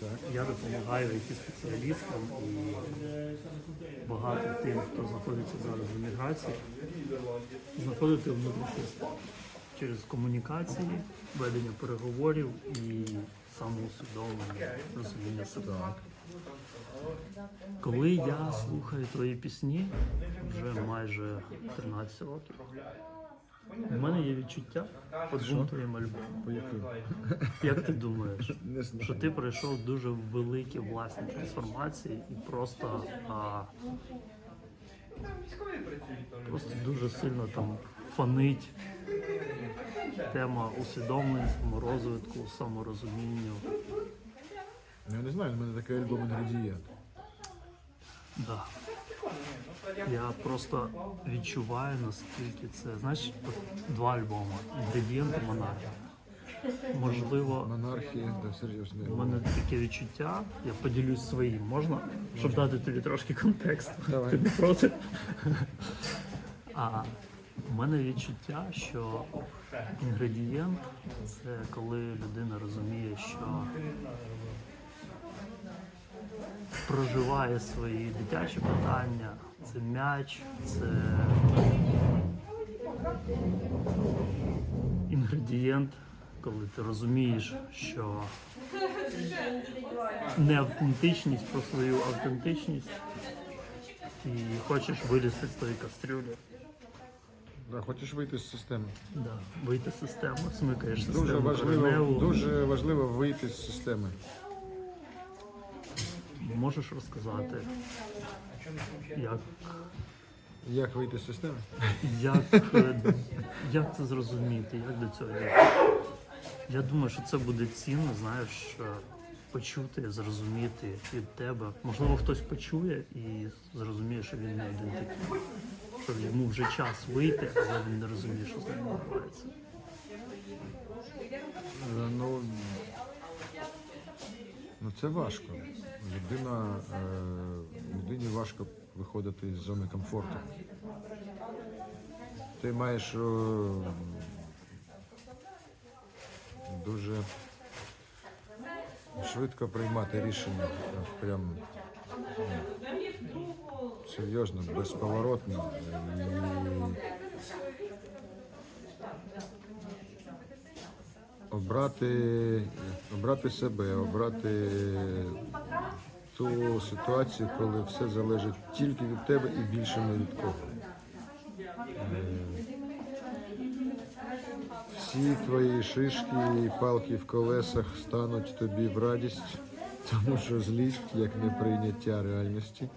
Так. Я допомагаю it спеціалістам і багато тим, хто знаходиться зараз в еміграції, знаходити внутрішність через комунікації, ведення переговорів і самоусвідомлення, розуміння себе. Коли я слухаю твої пісні вже майже 13 років, у мене є відчуття по двом твоїм альбомам. По яким? Як ти думаєш? Що ти пройшов дуже великі власні трансформації і просто, а, просто дуже сильно там фонить тема усвідомлень, саморозвитку, саморозумінню. Ну, Я не знаю, у мене такий альбом інгредієнт. Да. Я просто відчуваю, наскільки це. Знаєш, два альбоми. Інгредієнт і монархія. Можливо, Монархія, да, серйозно. У мене таке відчуття, я поділюсь своїм, можна? Щоб дати тобі трошки контексту. Давай. Ти не проти? А у мене відчуття, що інгредієнт це коли людина розуміє, що проживає свої дитячі питання, це м'яч, це інгредієнт, коли ти розумієш, що не автентичність про свою автентичність і хочеш вилізти з тої кастрюлі. Да, хочеш вийти з системи. Да, вийти з системи, смикаєш Дуже важливо, кореневу. дуже важливо вийти з системи. Можеш розказати, як, Як вийти з системи? як, е, як це зрозуміти, як до цього дійти? Я думаю, що це буде цінно, знаєш, е, почути, зрозуміти від тебе. Можливо, хтось почує і зрозуміє, що він не один такий. Що йому вже час вийти, але він не розуміє, що з ним відбувається. Е, Ну, ну це важко. Людина, е, людині важко виходити з зони комфорту. Ти маєш е, дуже швидко приймати рішення. Прям ну, серйозно, безповоротно. Обрати, обрати себе, обрати ту ситуацію, коли все залежить тільки від тебе і більше не від кого. Всі твої шишки і палки в колесах стануть тобі в радість, тому що злість, як неприйняття реальності,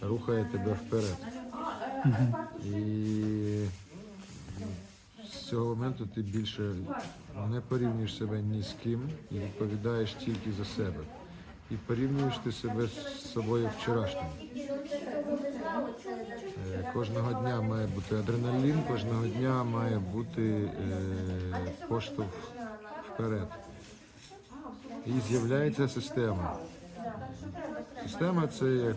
рухає тебе вперед. І з цього моменту ти більше не порівнюєш себе ні з ким і відповідаєш тільки за себе. І порівнюєш ти себе з собою вчорашнім. Е, Кожного дня має бути адреналін, кожного дня має бути е, поштовх вперед. І з'являється система. Система це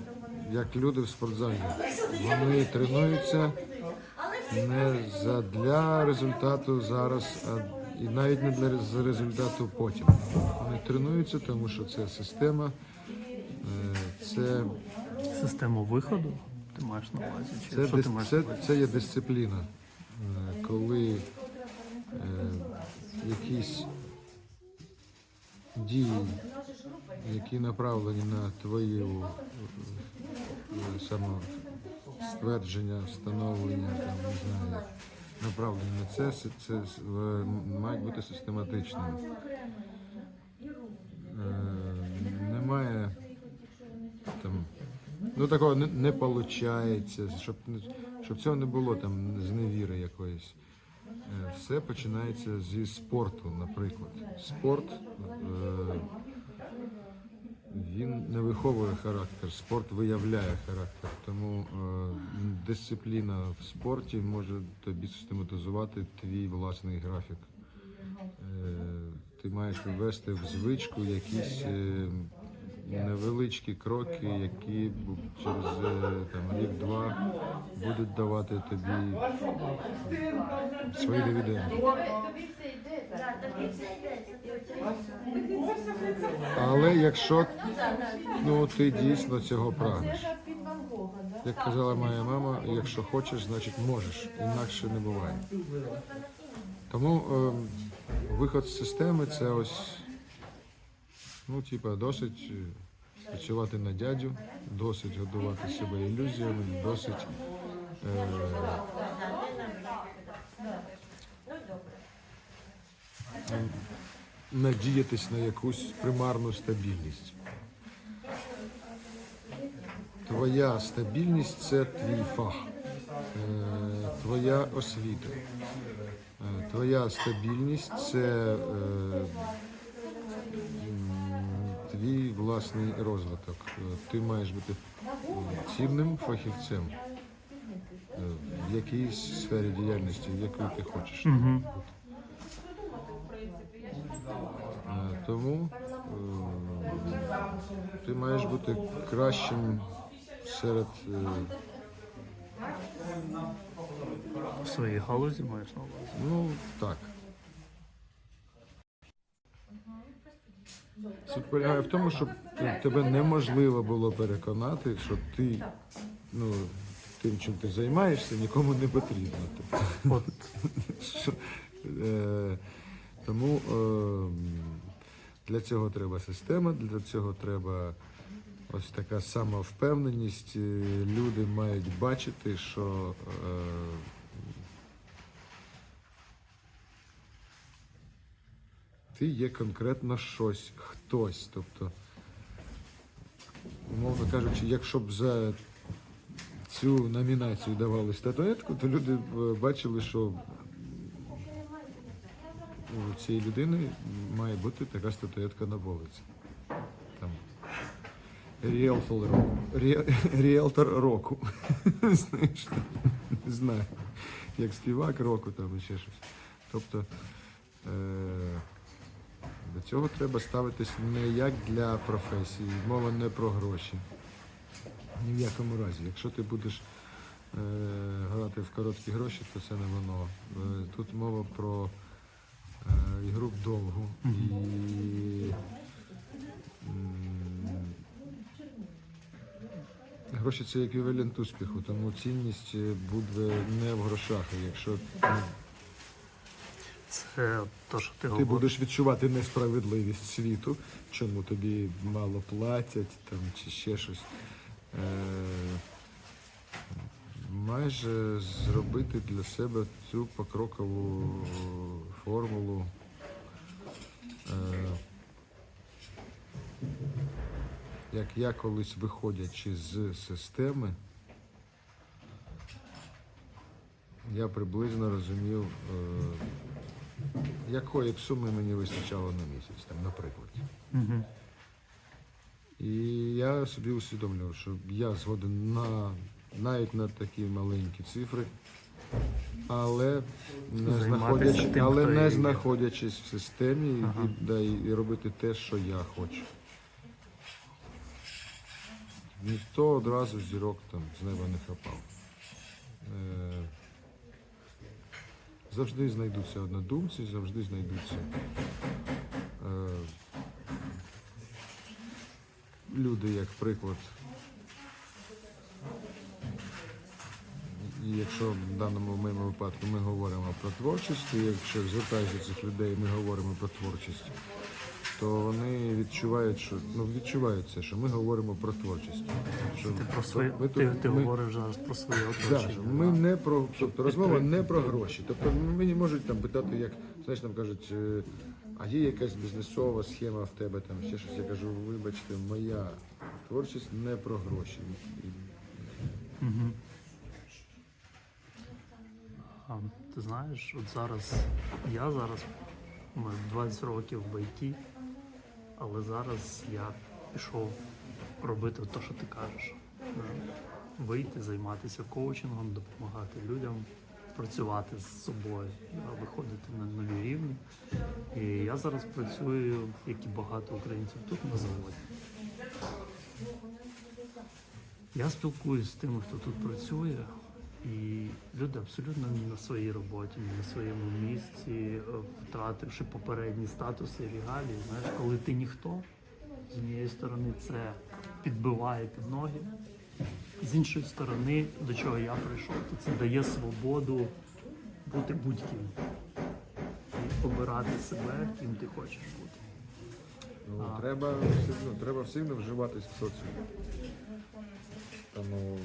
як, люди в спортзалі. Вони тренуються не задля результату зараз, а і навіть не для рез- результату потім. Вони тренуються, тому що це система, е, це, Система виходу ти маєш на увазі? Чи це, що дис- ти маєш це, це є дисципліна. Е, Коли е, якісь дії, які направлені на твою е, самоствердження, встановлення, там, не знаю, направлені на це, це, е, мають бути систематичними. Е, Немає там, ну такого не, не виходить, щоб, щоб цього не було там зневіри якоїсь. Е, Все починається зі спорту, наприклад. Спорт він не виховує характер, спорт виявляє характер. Тому е, дисципліна в спорті може тобі систематизувати твій власний графік. Е, ти маєш ввести в звичку якісь е, невеличкі кроки, які через е, там, рік-два будуть давати тобі свої дивіденди. Але якщо ну, ти дійсно цього прагнеш. Як казала моя мама, якщо хочеш, значить можеш. Інакше не буває. Тому е, виход з системи це ось, ну, типа, досить е, працювати на дядю, досить годувати себе ілюзіями, досить е, надіятись на якусь примарну стабільність. Твоя стабільність це твій фах, е, твоя освіта. Е, Твоя стабільність це е, твій власний розвиток. Ти маєш бути цінним фахівцем в якійсь сфері діяльності, в яку ти хочеш. Угу. Тому ти маєш бути кращим серед е, В своїй галузі маєш на увазі. Ну, так. Суть полягає в тому, що тебе неможливо було переконати, що ти ну, тим, чим ти займаєшся, нікому не потрібно. От що, е, тому е, для цього треба система, для цього треба ось така самовпевненість. Е, Люди мають бачити, що е, ти є конкретно щось, хтось. Тобто, умовно кажучи, якщо б за цю номінацію давали статуетку, то люди б бачили, що у цієї людини має бути така статуетка на вулиці. Ріелтор року. Ріелтор року. Знаєш, не знаю. Як співак року там і ще щось. Тобто е- до цього треба ставитись не як для професії, мова не про гроші. Ні в якому разі. Якщо ти будеш е, грати в короткі гроші, то це не воно. Е, тут мова про е, ігру вдовгу. І гроші це еквівалент успіху, тому цінність е, буде не в грошах. А Якщо ну, це то, що ти, ти говориш. будеш відчувати несправедливість світу, чому тобі мало платять там, чи ще щось. Е, майже зробити для себе цю покрокову формулу. Е, як я колись виходячи з системи, я приблизно розумів, е, якої б суми мені вистачало на місяць, там, наприклад. Угу. І я собі усвідомлював, що я згоден на навіть на такі маленькі цифри, але не, знаходячи, тим, але не знаходячись в системі Ага. і, да, і робити те, що я хочу. Ніхто одразу зірок там з неба не хапав. Е, завжди знайдуться однодумці, завжди знайдуться е, люди, як приклад. І якщо в даному моєму випадку ми говоримо про творчість, і якщо звертаюся до цих людей, ми говоримо про творчість, то вони відчувають, що ну відчувають це, що ми говоримо про творчість. Що Ти про своє ми ти, ти ми- говориш зараз про своє Да, оточення. що ми не про тобто розмова не про гроші. Тобто мені можуть там питати, як знаєш, там кажуть, е, а є якась бізнесова схема в тебе там ще щось. Я кажу, вибачте, моя творчість не про гроші. Угу. А, ти знаєш, от зараз я зараз у 20 років в ІТ, але зараз я пішов робити те, що ти кажеш. Вийти, займатися коучингом, допомагати людям, працювати з собою, виходити на нові рівні. І я зараз працюю, як і багато українців тут на заводі. Я спілкуюсь з тими, хто тут працює, І люди абсолютно не на своїй роботі, не на своєму місці, е, втративши попередні статуси регалії. Знаєш, коли ти ніхто, з однієї сторони це підбиває під ноги, з іншої сторони, до чого я прийшов, то це дає свободу бути будь-ким і обирати себе, ким ти хочеш бути. Ну, А. треба, все одно- треба одно вживатись в соціум. Тому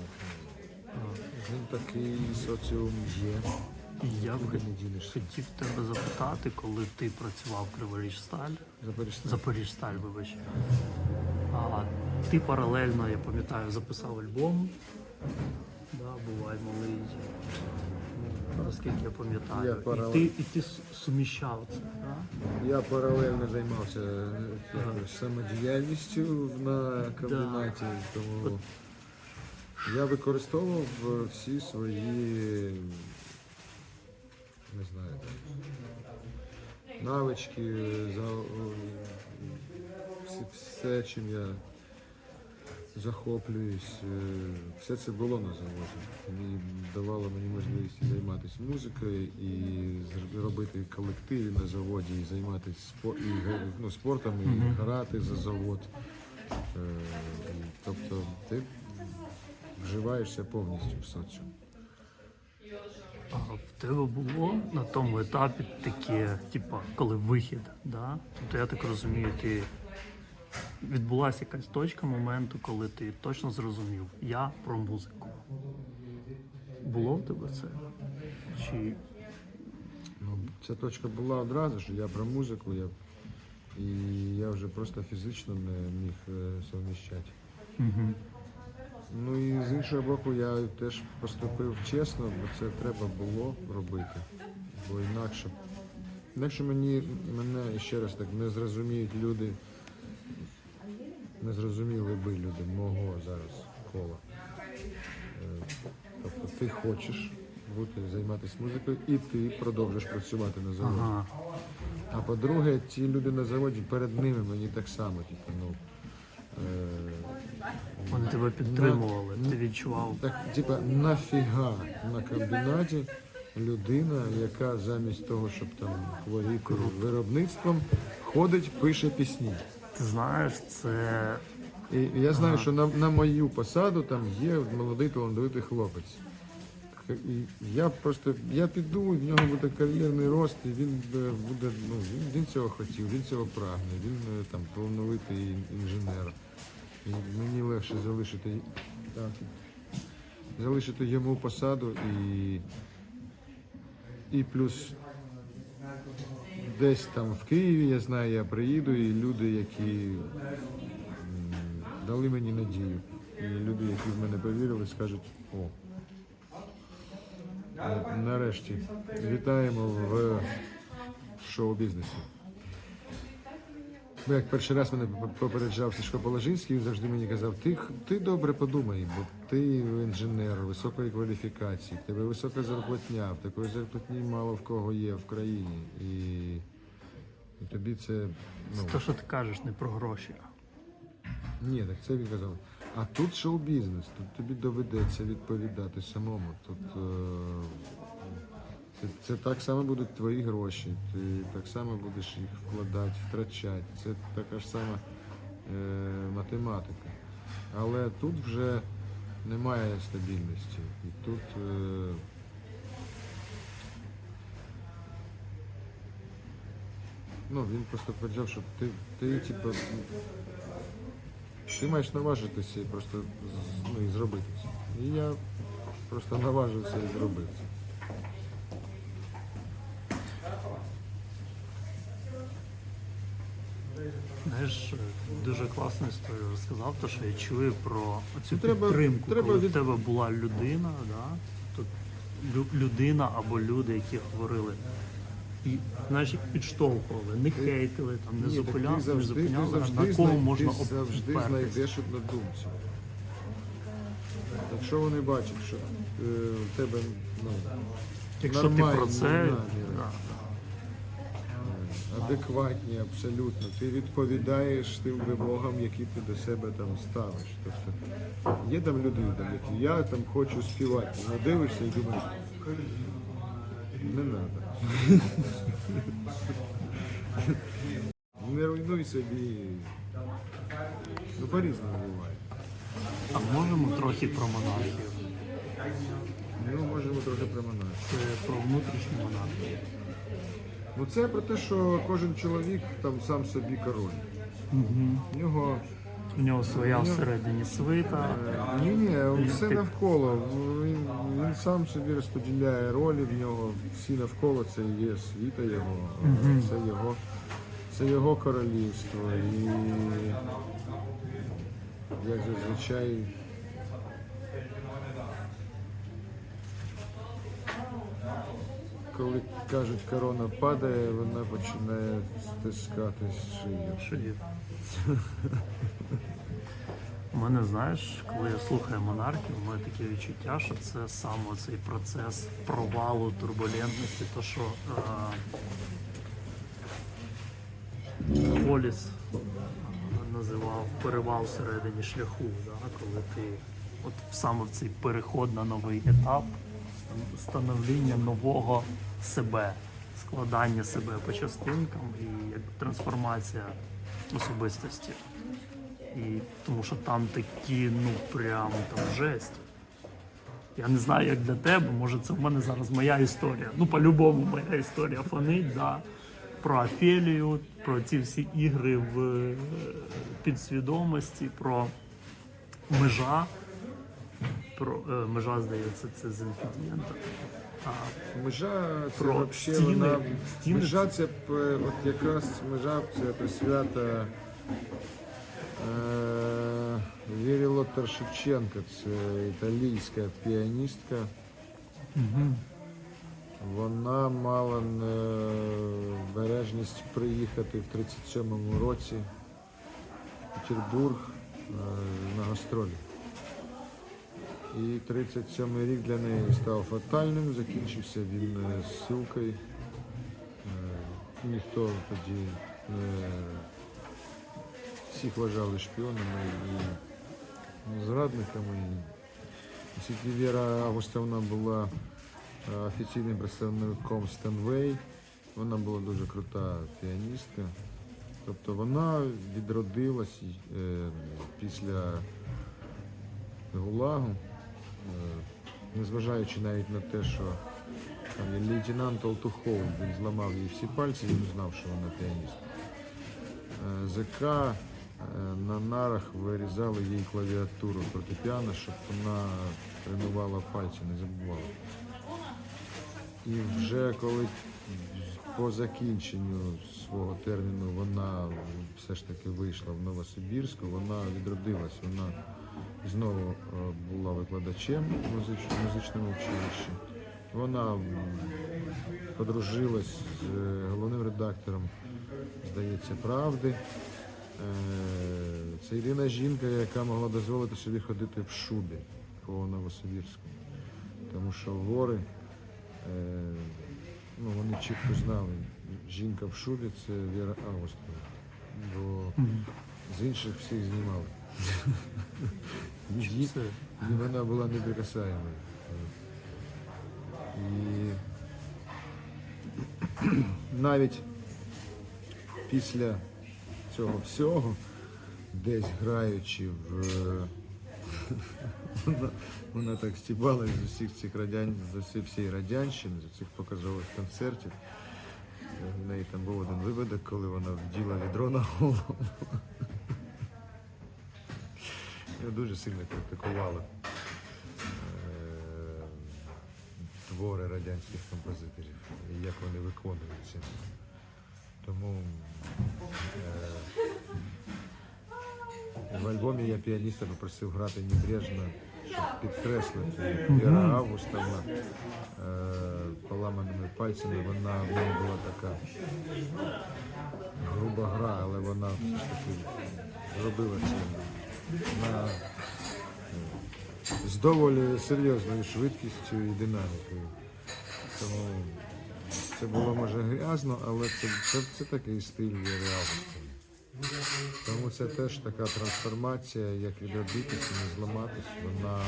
він такий соціум є. І я б хотів тебе запитати, коли ти працював в Криворіжсталь, Запоріжсталь. Запоріжсталь, вибач. А ти паралельно, я пам'ятаю, записав альбом. Да, бувай малий. Ну, Наскільки я пам'ятаю. Я і, ти, і ти суміщав це. Да? Я паралельно займався якоюсь самодіяльністю на комбінаті, тому я використовував всі свої не знаю, там, навички, все, чим я захоплююсь, е, все це було на заводі. І давало мені можливість займатися музикою, і робити колективи на заводі, і займатися спо- і, ну, спортом, і грати за завод. Е, Тобто ти вживаєшся повністю в соціум. А в тебе було на тому етапі таке, типа, коли вихід, да? Тобто я так розумію, ти відбулася якась точка моменту, коли ти точно зрозумів, я про музику. Було в тебе це? Чи Ну, ця точка була одразу, що я про музику, я, і я вже просто фізично не міг е, совміщати. угу. Ну і з іншого боку, я теж поступив чесно, бо це треба було робити. Бо інакше, інакше мені мене ще раз так не зрозуміють люди, не зрозуміли би люди мого зараз кола. Е, Тобто ти хочеш бути, займатися музикою і ти продовжиш працювати на заводі. ага. А по-друге, ці люди на заводі перед ними мені так само, типу, ну. Е, Вони тебе підтримували, ти відчував. так, типа, нафіга на комбінаті людина, яка замість того, щоб там хворіти виробництвом, ходить, пише пісні. Ти знаєш, це І я знаю, що на, на мою посаду там є молодий талановитий хлопець. І я просто я піду, в нього буде кар'єрний рост, і він е, буде, ну він, він цього хотів, він цього прагне, він е, там талановитий ін- інженер. Мені легше залишити так, залишити йому посаду і, і плюс десь там в Києві, я знаю, я приїду, і люди, які дали мені надію. І люди, які в мене повірили, скажуть, о. Нарешті вітаємо в шоу-бізнесі. Бо як перший раз мене попереджав Сашко Положинський, він завжди мені казав, ти, ти добре подумай, бо ти інженер високої кваліфікації, в тебе висока зарплатня, в такої зарплатні мало в кого є в країні. І, і тобі це ну, те, що ти кажеш, не про гроші. ні, так це він казав. А тут шоу-бізнес, тут тобі доведеться відповідати самому. Тут е, це, це так само будуть твої гроші, ти так само будеш їх вкладати, втрачати. Це така ж сама е, математика. Але тут вже немає стабільності. І тут е, ну, він просто powiedział, що ти, ти типу, ти маєш наважитися і просто ну, і зробити це. І я просто наважився і зробив це. Знаєш, дуже класну історію розказав, то що я чую про цю треба- підтримку, треба коли від- в тебе була людина, да? то людина або люди, які говорили. І знаєш, підштовхували, не хейтили, там, не Ні, зупиняли, не завжди, зупиняли, завжди, на кого можна ти завжди знайдеш однодумців. Якщо вони бачать, що е, в тебе ну, Якщо ти про це, наміри. да, адекватні абсолютно. Ти відповідаєш тим вимогам, які ти до себе там ставиш. Тобто є там люди, які я там хочу співати. Ну, дивишся і думаєш, не треба. Не руйнуй собі. Ну, по-різному буває. А можемо трохи про монархію? Ну, можемо трохи приминати. Це про внутрішню монархію. Ну це про те, що кожен чоловік там сам собі король. В нього У нього своя всередині свита. ні, ні, все навколо. Він, він сам собі розподіляє ролі, в нього всі навколо це є світа його, це його, це його королівство. І як зазвичай. Коли кажуть, корона падає, вона починає стискати шию. Є? У мене, знаєш, коли я слухаю монархію, у мене таке відчуття, що це саме цей процес провалу, турбулентності, то що е, Холіс називав перевал всередині шляху, да? коли ти от саме в цей переход на новий етап, становління нового себе, складання себе по частинкам і трансформація особистості. І тому що там такі, ну прям там жесть. Я не знаю, як для тебе, може це в мене зараз моя історія. Ну, по-любому моя історія фонить, да. Про Офелію, про ці всі ігри в е, підсвідомості, про межа. Про е, межа, здається, це з інфідієнта. А Межа це Про вообще стіни. вона Стіни межа це от якраз межа це присвята е, Вірі Лоттер Шевченка, це італійська піаністка. Вона мала небережність приїхати в 37-му році в Петербург е, на гастролі. І 37-й рік для неї став фатальним, закінчився він е, ссылкою. Е, Ніхто тоді не всіх вважали шпіонами і зрадниками. І Оскільки Віра Августовна була е, офіційним представником Stanway, вона була дуже крута піаністка. Тобто вона відродилась е, після ГУЛАГу, е, незважаючи навіть на те, що там лейтенант Алтухов, він зламав їй всі пальці, він знав, що вона піаністка. Е, ЗК е, на нарах вирізали їй клавіатуру фортепіано, щоб вона тренувала пальці, не забувала. І вже коли по закінченню свого терміну вона все ж таки вийшла в Новосибірську, вона відродилась, вона знову е, була викладачем в музичному училищі. Вона подружилась з е, головним редактором, здається, правди. Е, Це єдина жінка, яка могла дозволити собі ходити в шубі по Новосибірську. Тому що вори, е, ну, вони чітко знали, жінка в шубі це Віра Августова. Бо з інших всіх знімали. І вона була неприкасаємою. І навіть після цього всього, десь граючи в. Вона, вона так стібалась з усіх цих радян, з усіх всієї радянщини, з цих показових концертів. В неї там був один випадок, коли вона вділа відро на голову. Я дуже сильно критикувала е, твори радянських композиторів і як вони виконуються. Тому е, в альбомі я піаніста попросив грати небрежно, щоб підкреслити Віра Августовна е, поламаними пальцями. Вона в неї була така груба гра, але вона все ж таки зробила це на, з доволі серйозною швидкістю і динамікою. Тому Це було може грязно, але це, це, це такий стиль реальності. Тому це теж така трансформація, як відродитися, не зламатись. Вона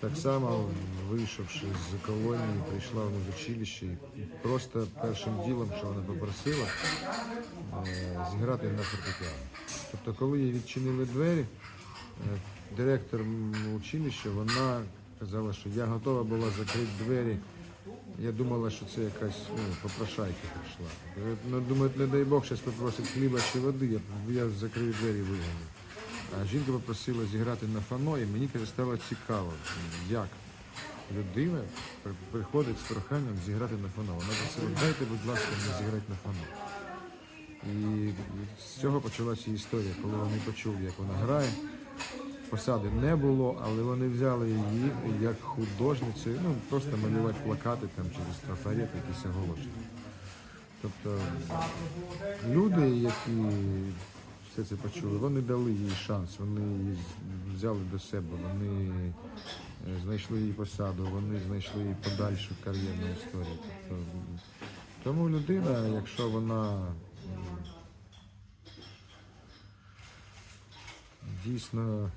так само, вийшовши з колонії, прийшла в училище і просто першим ділом, що вона попросила, е, зіграти на фортепіано. Тобто, коли їй відчинили двері, е, директор училища, вона казала, що я готова була закрити двері. Я думала, що це якась ну, попрошайка прийшла. Ну, думаю, не дай Бог, зараз попросить хліба чи води, я, я закрию двері і вигоню. А жінка попросила зіграти на фано, і мені стало цікаво, як людина приходить з проханням зіграти на фано. Вона просила, дайте, будь ласка, мені зіграти на фано. І з цього почалася історія, коли вони почули, як вона грає. Посади не було, але вони взяли її як художницю, ну просто малювати плакати там через трафарет, якісь оголошення. Тобто люди, які все це почули, вони дали їй шанс, вони її взяли до себе, вони е, знайшли їй посаду, вони знайшли їй подальшу кар'єрну історію. Тобто, тому людина, якщо вона дійсно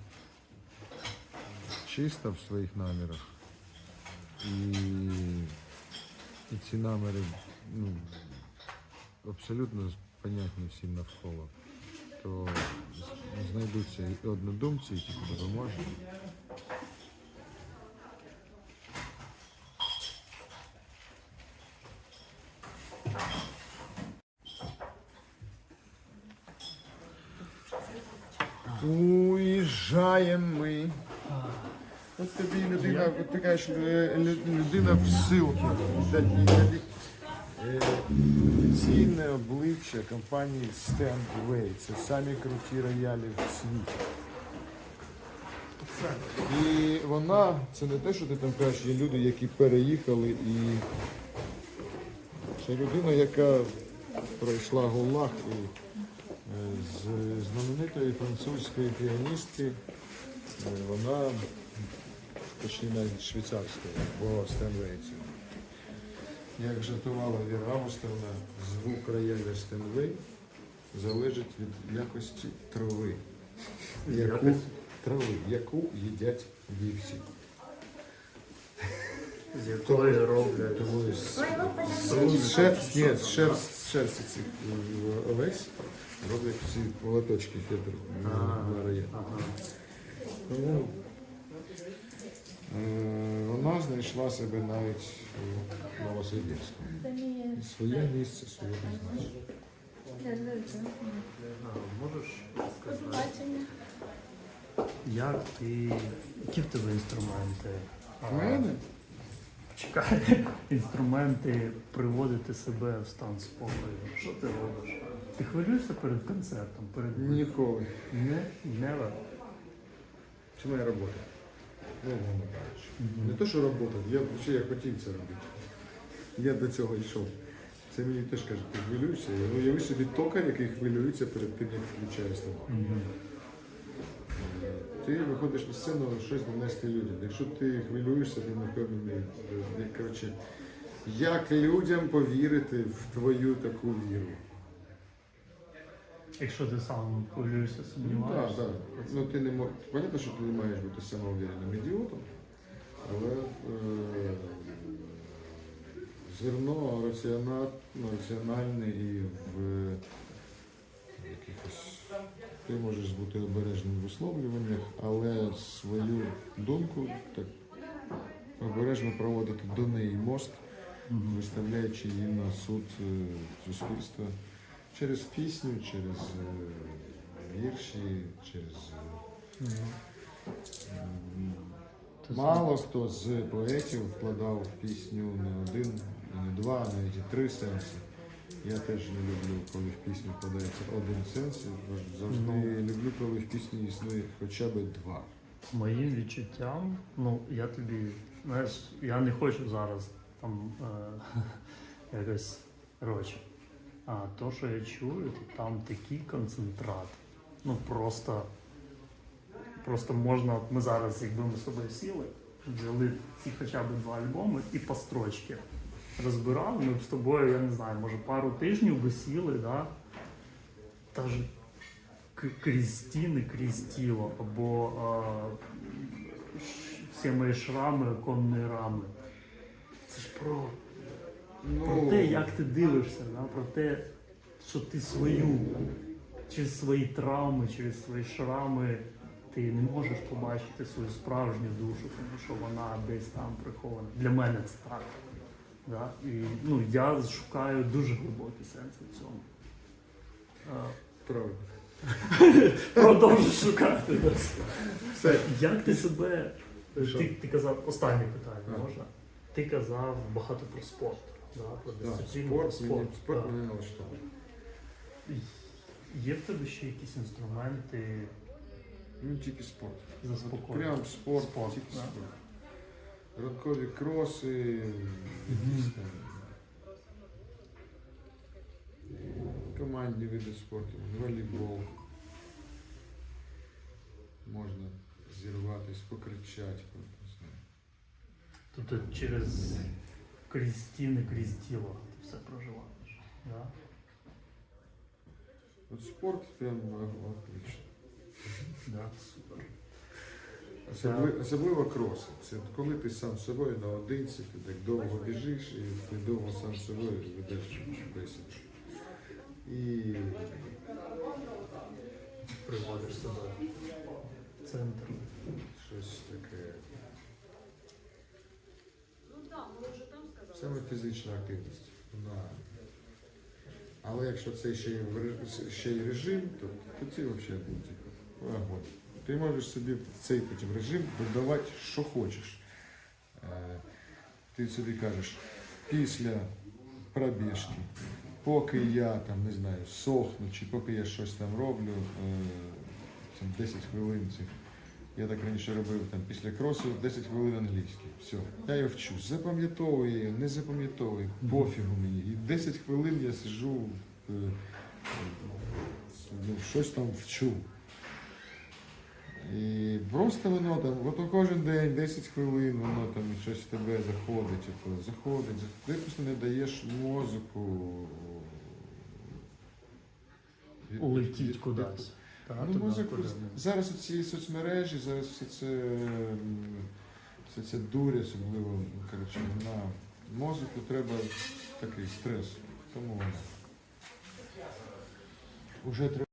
чиста в своїх намірах, і, і ці наміри ну, абсолютно понятні всім навколо, то з- знайдуться і однодумці, які допоможуть. Уїжджаємо ми. От тобі людина, от ти кажеш, е, людина в. Е, Офіційне обличчя компанії Standway. Це самі круті роялі в світі. І вона, це не те, що ти там кажеш, є люди, які переїхали і. Це людина, яка пройшла гулаг і е, з знаменитої французької піаністки. е, Вона точніше навіть швейцарської, бо Стенвейці. Як жартувала Віра Августовна, звук рояля Стенвей залежить від якості трави. Яку, трави, яку їдять вівці. З якої роблять. Тому з, з, шерсть, ні, з шерсть, з шерсті цих е, овець роблять ці молоточки фетр на, на рояль. Е, вона знайшла себе навіть у Новосибірську. Своє місце, своє призначення. Можеш сказати, як ти, які в тебе інструменти? У мене? Чекай, інструменти приводити себе в стан спокою. Що ти робиш? Ти хвилюєшся перед концертом? Перед Ніколи. Не, never. Це моя робота. Ну, умовно кажучи. Не те, що робота, я, ще я хотів це робити. Я до цього йшов. Це мені теж кажуть, ти хвилюєшся. Я уяви собі токар, який хвилюється перед тим, як включає станок. Ти виходиш на сцену щось донести людям. Якщо ти хвилюєшся, ти не впевнений. е, Коротше, як людям повірити в твою таку віру? Якщо ти сам хвилюєшся, Так, сумніваєшся. так. Ну ти не мож... Понятно, що ти не маєш бути самоувереним ідіотом, але е... зерно раціона... ну, раціональне і в якихось. Ти можеш бути обережним в висловлюваннях, але свою думку так обережно проводити до неї мост, виставляючи її на суд е, суспільства через пісню, через е, вірші, через. е, Мало хто з поетів вкладав в пісню не один, не два, навіть і три сенси. Я теж не люблю, коли в пісню вкладається один сенс. Завжди Ну. люблю, коли в пісні існує хоча б два. Моїм відчуттям, ну я тобі, знаєш, я не хочу зараз там е, якось коротше. А то, що я чую, там такий концентрат. Ну просто, просто можна, ми зараз, якби ми з собою сіли, взяли ці хоча б два альбоми і по строчці. розбирали, ми б з тобою, я не знаю, може пару тижнів би сіли, да? та ж крізь стіни, крізь тіло, або а, всі мої шрами, конні рами. Це ж про, про те, як ти дивишся, да? про те, що ти свою, через свої травми, через свої шрами, ти не можеш побачити свою справжню душу, тому що вона десь там прихована. Для мене це так. Да? І ну, я шукаю дуже глибокий сенс в цьому. Правда. Продовжу шукати. Все. Як ти себе. Ти, ти казав, останнє питання можна? Ти казав багато про спорт. Да? Да, про спорт, мені, спорт Так. мене налаштовує. Є в тебе ще якісь інструменти Ну, тільки спорт. заспокоєння? Прям спорт, Спорт, тільки да. спорт. Ранкові кроси, якісь там командні види спорту, волейбол. Можна зірватись, покричати. Тобто через крізь стіни, крізь тіло ти все проживаєш. Да? От спорт прям отлично. Да, супер. Особливо, особливо кроси. Це коли ти сам з собою наодинці, ти так довго біжиш і ти довго сам з собою ведеш бесіду. І Приводиш себе в центр. щось таке. Саме фізична активність. Вона... Але якщо це ще й, ще й режим, то, то це взагалі буде. Ти можеш собі в цей потім режим додавати, що хочеш. Е, Ти собі кажеш, після пробіжки, поки я там, не знаю, сохну, чи поки я щось там роблю, е, там 10 хвилин цих. Я так раніше робив там після кросу 10 хвилин англійський. Все. Я його вчусь. Запам'ятовую не запам'ятовую, пофігу мені. І 10 хвилин я сиджу, е, е, ну, щось там вчу. І просто воно там, от кожен день 10 хвилин, воно там щось в тебе заходить, заходить, заходить. Ти просто не даєш мозку. Улетіть кудись. Ну, туди, зараз ці соцмережі, зараз все це, все це дуря, особливо коротше, на мозку треба такий стрес. Тому вже треба.